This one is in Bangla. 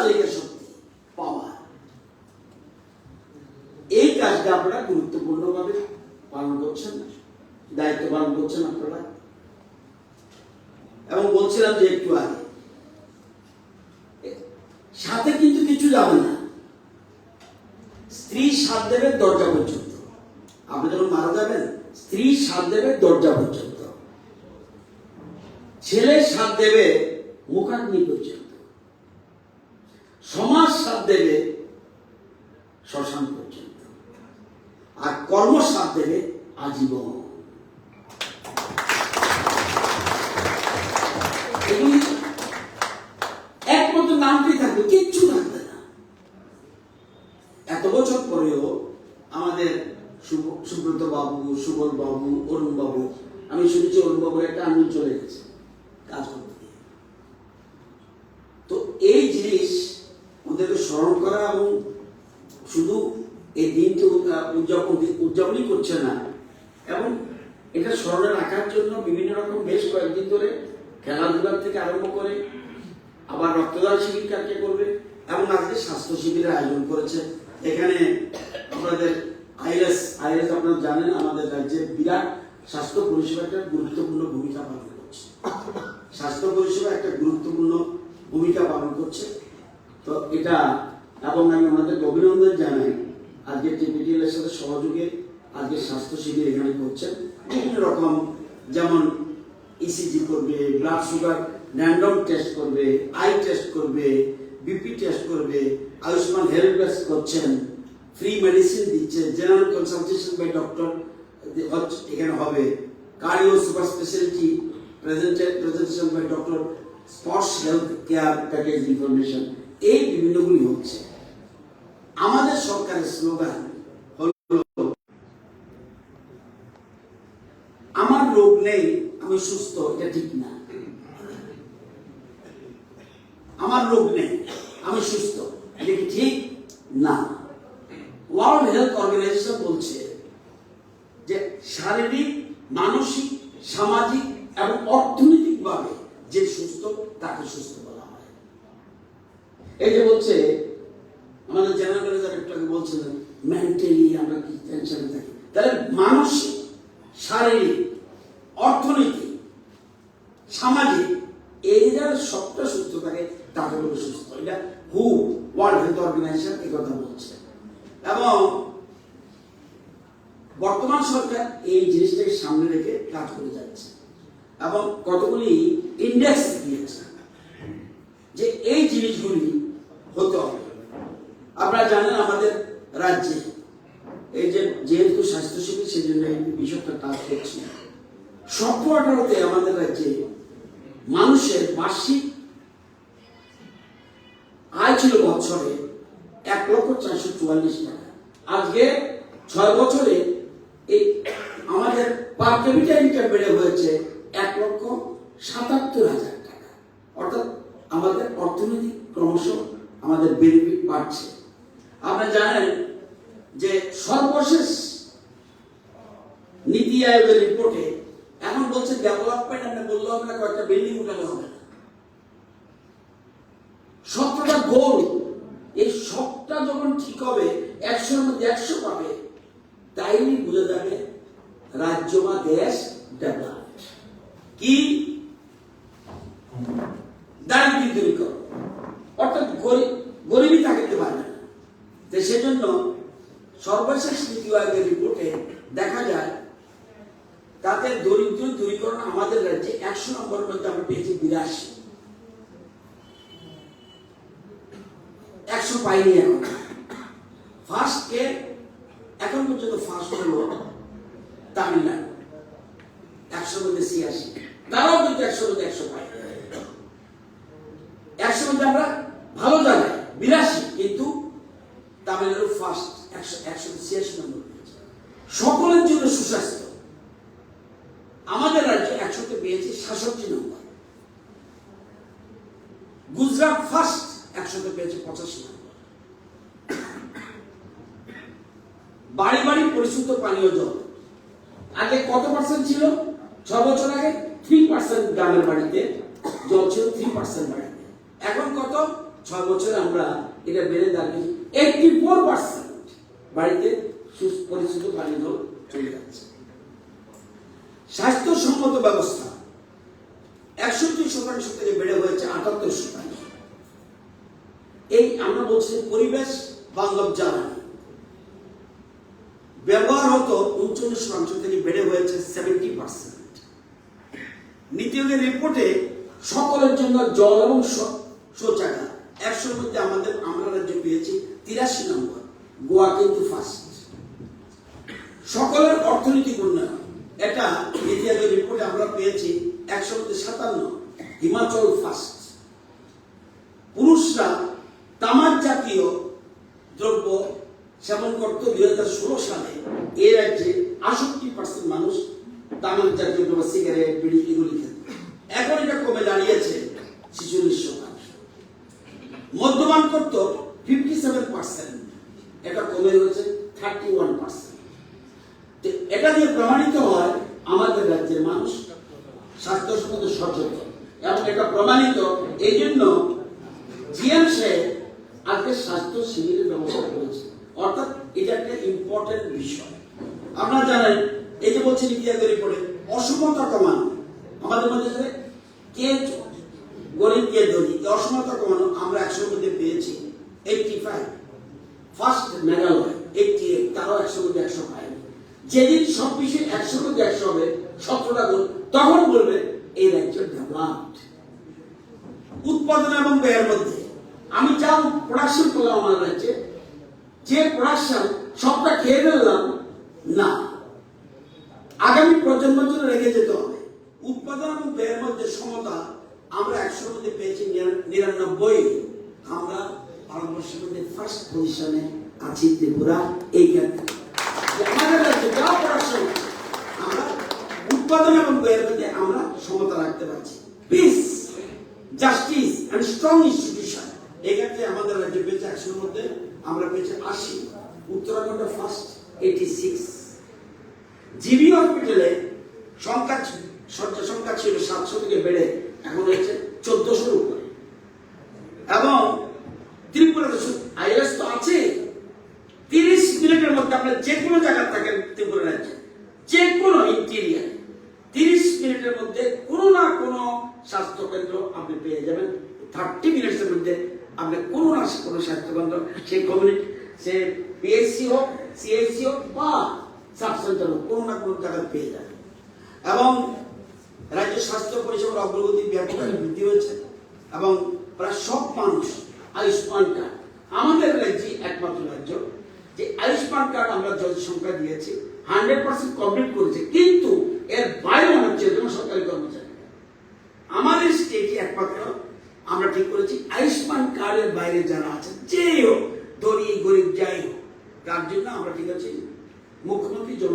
চালিকা শক্তি পাওয়ার এই কাজটা আপনারা গুরুত্বপূর্ণভাবে পালন করছেন দায়িত্ব পালন করছেন আপনারা। এবং বলছিলাম যে একটু আগে সাথে কিন্তু কিছু যাবে না। স্ত্রী সাথ দেবে দরজা পর্যন্ত। আপনি যখন মারা যাবেন, স্ত্রী সাথ দেবে দরজা পর্যন্ত। ছেলে সাথ দেবে মুখাগ্নি পর্যন্ত। সমাজ সাথ দেবে, শ্মশান পর্যন্ত। আর কর্ম সাথ দেবে আজীবন। একমাত্র নামটি থাকবে, কিচ্ছু থাকবে না। এত বছর পরেও আমাদের সুব্রত বাবু, সুবল বাবু, অরুণ বাবু, আমি শুনেছি অরুণ বাবুর একটা আঙুল চলে গেছে কাজ করতে গিয়ে। তো এই জিনিস ওদেরকে স্মরণ করা এবং শুধু এই উদ- উদযাপন, উদযাপনই করছে না। এবং এটা স্মরণে রাখার জন্য বিভিন্ন রকম বেশ কয়েকদিন ধরে খেলাধুলার থেকে আরম্ভ করে আবার রক্তদান শিবির কাকে করবে এবং আজকে স্বাস্থ্য শিবিরের আয়োজন করেছে। এখানে আপনাদের আইএস আইএস আপনারা জানেন, আমাদের রাজ্যে বিরাট স্বাস্থ্য পরিষেবা একটা গুরুত্বপূর্ণ ভূমিকা পালন করছে। স্বাস্থ্য পরিষেবা একটা গুরুত্বপূর্ণ ভূমিকা পালন করছে। তো এটা এবং আমি ওনাদেরকে অভিনন্দন জানাই আজকে টিপিটিএল এর সাথে সহযোগে আজকে স্বাস্থ্য শিবির এখানে করছেন বিভিন্ন রকম, যেমন ইসিজি করবে ব্লাড সুগার র্যান্ডম টেস্ট করবে আই টেস্ট করবে বিপি টেস্ট করবে, আয়ুষ্মান হেলথ টেস্ট করছেন ফ্রি মেডিসিন দিচ্ছে জেনারেল কনসালটেশন বাই ডক্টর এখানে হবে cardio super speciality presentation by doctor spots health care package information এই বিভিন্নগুলি হচ্ছে। আমাদের সরকারের স্লোগান আমার রোগ নেই, আমি সুস্থ, এটা ঠিক না। আমার রোগ নেই, আমি সুস্থ, এটা কি ঠিক না? ওয়ার্ল্ড হেলথ অর্গানাইজেশন বলছে যে শারীরিক, মানসিক, সামাজিক এবং অর্থনৈতিকভাবে যে সুস্থ, তাকে সুস্থ বলা হয়। এই যে বলছে আমাদের জেনারেল ম্যানেজার একটু বলছিলেন মেন্টালি আমরা কি টেনশনে থাকি? তাহলে মানসিক শারীরিক, অর্থনৈতিক, সামাজিক, এই যারা সবটা সুস্থ থাকে বলে সুস্থ। এটা হু ওয়ার্ল্ড হেলথ অর্গানাইজেশন এই কথা বলছে। এবং বর্তমান সরকার এই জিনিসটাকে সামনে রেখে কাজ করে যাচ্ছে। এবং কতগুলি ইন্ডেক্স দিয়েছে। যে এই জিনিসগুলি হতে হবে। আপনারা জানেন আমাদের রাজ্যে এই যে যেহেতু স্বাস্থ্যসেবী সেই জন্য এই বিষয়টা কাজ করছি আঠারোতে আমাদের রাজ্যে মানুষের বার্ষিক আয় ছিল বছরে এক লক্ষ চারশো চুয়াল্লিশ টাকা। আজকে ছয় বছরে এই আমাদের পার ক্যাপিটাল ইনকাম বেড়ে হয়েছে এক লক্ষ সাতাত্তর হাজার টাকা। অর্থাৎ আমাদের অর্থনৈতিক ক্রমশ আমাদের বেনিফিট বাড়ছে। আপনারা জানেন যে সর্বশেষ নীতি আয়োগের রিপোর্টে এখন বলছে ডেভেলপমেন্ট আমরা বললে হবে না কয়েকটা বিল্ডিং উঠালে হবে না। সবটা গোল এই সবটা যখন ঠিক হবে, একশোর মধ্যে একশো পাবে তাইলে বুঝে যাবে রাজ্য বা দেশ ডেভেলপ কি দারিদ্র দূরীকরণ অর্থাৎ গরিব গরিবই থাকতে পারবে না তো সেজন্য আয়োগের রিপোর্টে দেখা যায়, তাতে দরিদ্র দূরীকরণ আমাদের রাজ্যে একশো নম্বরের মধ্যে আমরা পেয়েছি, বিরাশি। একশো পাইনি এখন। ফার্স্ট কে এখন পর্যন্ত ফার্স্ট হলো তামিলনাড়ু। একশোর মধ্যে ছিয়াশি। তারাও কিন্তু একশোর মধ্যে একশো পাই। একশোর মধ্যে আমরা ভালো জায়গায় বিরাশি, কিন্তু তামিলনাড়ু ফার্স্ট একশো একশো ছিয়াশি নম্বর সকলের জন্য সুস্বাস্থ্য। আমাদের রাজ্য একশোতে পেয়েছে সাতষট্টি নম্বর। গুজরাট ফার্স্ট একশোতে পেয়েছে পঁচাশি নম্বর। বাড়ি বাড়ি পরিশুদ্ধ পানীয় জল। আগে কত পার্সেন্ট ছিল? ছ বছর আগে থ্রি পার্সেন্ট গ্রামের বাড়িতে জল ছিল থ্রি পার্সেন্ট বাড়িতে। এখন কত? ছয় বছরে আমরা এটা বেড়ে দাঁড়িয়ে এইটটি ফোর পার্সেন্ট বাড়িতে সুস্থ পরিচিত পানীয় জল চলে যাচ্ছে। স্বাস্থ্যসম্মত ব্যবস্থা। একষট্টি শতাংশ থেকে বেড়ে হয়েছে আটাত্তর শতাংশ। এই আমরা বলছি পরিবেশ বান্ধব জ্বালানি। ব্যবহার হতো উনচল্লিশ শতাংশ থেকে বেড়ে হয়েছে সেভেন্টি পার্সেন্ট নীতি আয়োগের রিপোর্টে সকলের জন্য জল এবং শৌচাগার। একশোর মধ্যে আমাদের, আমরা রাজ্য পেয়েছি তিরাশি নম্বর। গোয়া কিন্তু ফার্স্ট সকলের অর্থনৈতিক উন্নয়ন। এটা আয়োগের রিপোর্টে আমরা পেয়েছি একশো সাতান্ন। হিমাচল ফার্স্ট পুরুষরা তামাক জাতীয় দ্রব্য সেবন করত দুই হাজার ষোলো সালে। এ রাজ্যে আষট্টি পার্সেন্ট মানুষ তামাক জাতীয় দ্রব্য সিগারেট বিড়ি এগুলি খেত। এখন এটা কমে দাঁড়িয়েছে ছিচল্লিশ শতাংশ। মদ্যপান করত ফিফটি সেভেন পার্সেন্ট এটা কমে রয়েছে থার্টি ওয়ান পার্সেন্ট এটা দিয়ে প্রমাণিত হয় আমাদের রাজ্যের মানুষ স্বাস্থ্য সম্বন্ধে সচেতন। এবং এটা প্রমাণিত এই জন্য জিএম সাহেব আজকে স্বাস্থ্য শিবিরের ব্যবস্থা করেছে। অর্থাৎ এটা একটা ইম্পর্টেন্ট বিষয়। আপনারা জানেন, এই যে বলছি আয়োগের রিপোর্টে অসমতা কমানো। আমাদের মধ্যে কে গরিব, কে ধনী অসমতা কমানো আমরা একশোর মধ্যে পেয়েছি। Eighty five first Meghalaya eight তারাও একশোর মধ্যে একশো পায়নি। যেদিন সব বিষয়ে একশোর মধ্যে একশো হবে, সতেরোটা গুণ তখন বলবে, এই রাজ্য ডেভেলপড। উৎপাদন এবং ব্যয়ের মধ্যে, আমি যা প্রোডাকশন করলাম আমার রাজ্যে, যে প্রোডাকশন সবটা খেয়ে ফেললাম, না। আগামী প্রজন্মের জন্য রেখে যেতে হবে। উৎপাদন এবং ব্যয়ের মধ্যে সমতা, আমরা একশোর মধ্যে পেয়েছি নিরানব্বই। আমরা ভারতবর্ষের ফার্স্ট পজিশনে আছি ত্রিপুরা, এই আমরা উৎপাদন এবং মধ্যে আমরা সমতা রাখতে পারছি। Peace justice and strong institution আমাদের পেয়েছে একশোর মধ্যে, আমরা পেয়েছি আশি। ফার্স্ট এইটি সিক্স জিবি হসপিটালে সংখ্যা সংখ্যা ছিল সাতশো থেকে বেড়ে এখন হয়েছে চোদ্দশোর উপরে। এবং ত্রিপুরাতে আইএস তো আছে তিরিশ মিনিটের মধ্যে আপনার যে কোনো জায়গা থাকেন ত্রিপুরা রাজ্যে, যে কোনো ইন্টেরিয়ার তিরিশ মিনিটের মধ্যে কোনো না কোনো স্বাস্থ্য কেন্দ্র আপনি পেয়ে যাবেন। থার্টি মিনিটসের মধ্যে আপনি কোনো না কোনো স্বাস্থ্য কেন্দ্র সে কমিউনিটি সে পিএসসি হোক সিএসসি হোক বা সাব সেন্টার হোক, কোনো না কোনো জায়গায় পেয়ে যাবেন। এবং রাজ্য স্বাস্থ্য পরিষেবার অগ্রগতি ব্যাপকভাবে বৃদ্ধি হয়েছে এবং প্রায় সব মানুষ আয়ুষ্মান কার্ড। আমাদের রাজ্যে একমাত্র রাজ্য। যে আয়ুষ্মান কার্ড আমরা যত সংখ্যা দিয়েছি হান্ড্রেড পার্সেন্ট কমপ্লিট করেছে, কিন্তু এর বাইরে হচ্ছে যেমন সরকারি কর্মচারী। আমাদের স্টেটে একমাত্র, আমরা ঠিক করেছি, আয়ুষ্মান কার্ডের বাইরে যারা আছে যেই হোক, ধনী, গরিব, যাই হোক, তার জন্য আমরা ঠিক আছে। মুখ্যমন্ত্রী জন